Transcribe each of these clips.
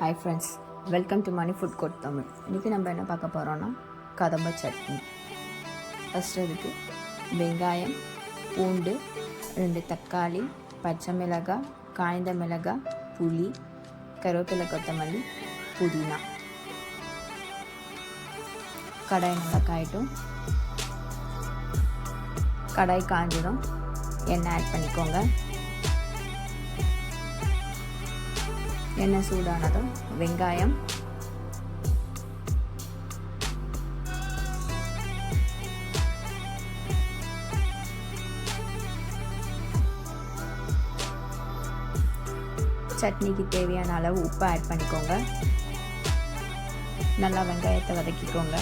Hi friends welcome to Mani food code Tamil இன்றைக்கி நம்ம என்ன பார்க்க போகிறோன்னா கதம்ப சட்னி. ஃபஸ்ட்டு அதுக்கு வெங்காயம் பூண்டு ரெண்டு தக்காளி பச்சை மிளகாய் காய்ந்த மிளகாய் புளி கருவேப்பிலை கொத்தமல்லி புதினா. கடாய் நல்லா காயட்டும். கடாய் காஞ்சிடும். எண்ணெய் ஆட் பண்ணிக்கோங்க. எண்ணெய் சூடானதும் வெங்காயம் சட்னிக்கு தேவையான அளவு உப்பு ஆட் பண்ணிக்கோங்க நல்லா வெங்காயத்தை வதக்கிக்கோங்க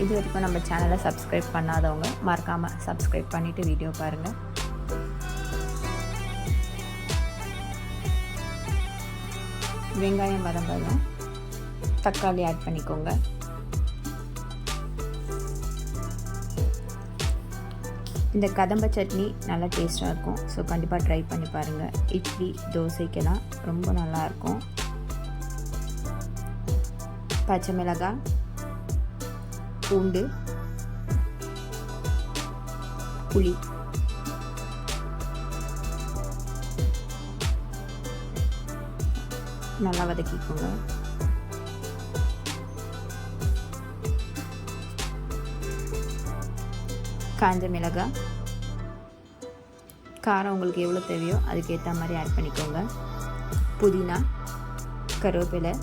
இது வரைக்கும் நம்ம சேனலை சப்ஸ்கிரைப் பண்ணாதவங்க மறக்காமல் சப்ஸ்கிரைப் பண்ணிவிட்டு வீடியோ பாருங்கள் வெங்காயம் வரம்பதும் தக்காளி ஆட் பண்ணிக்கோங்க. இந்த கதம்ப சட்னி நல்லா டேஸ்ட்டாக இருக்கும். ஸோ கண்டிப்பாக ட்ரை பண்ணி பாருங்கள் இட்லி தோசைக்கெல்லாம் ரொம்ப நல்லாயிருக்கும் பச்சை மிளகாய் பூண்டு புளி. நல்லா வதக்கிக்கோங்க. காஞ்ச மிளகாய். காரம் உங்களுக்கு எவ்வளோ தேவையோ அதுக்கேற்ற மாதிரி ஆட் பண்ணிக்கோங்க. புதினா கருவேப்பிலை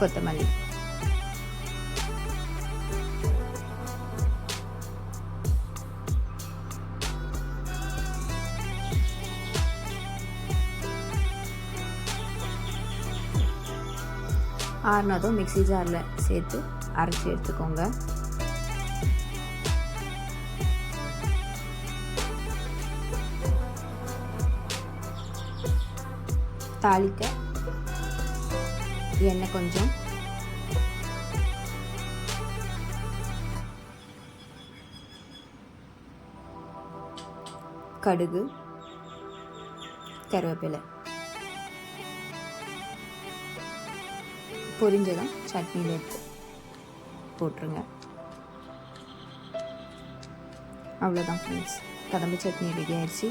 கொத்தமல்லி. ஆறுனதும் மிக்ஸி ஜாரில் சேர்த்து அரைச்சி எடுத்துக்கோங்க. தாளிக்க எண்ணெய் கொஞ்சம். கடுகு கருவேப்பிலை. பொரிஞ்சதும் சட்னியில் எடுத்து போட்டுருங்க. அவ்வளோதான் ஃப்ரெண்ட்ஸ் கதம்பு சட்னி ரெடி ஆயிடுச்சு.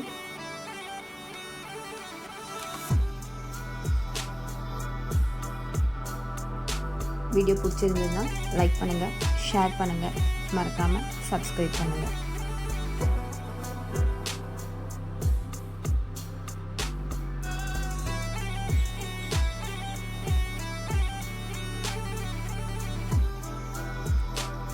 வீடியோ பிடிச்சிருந்ததுன்னா லைக் பண்ணுங்கள் ஷேர் பண்ணுங்கள் மறக்காமல் சப்ஸ்கிரைப் பண்ணுங்கள்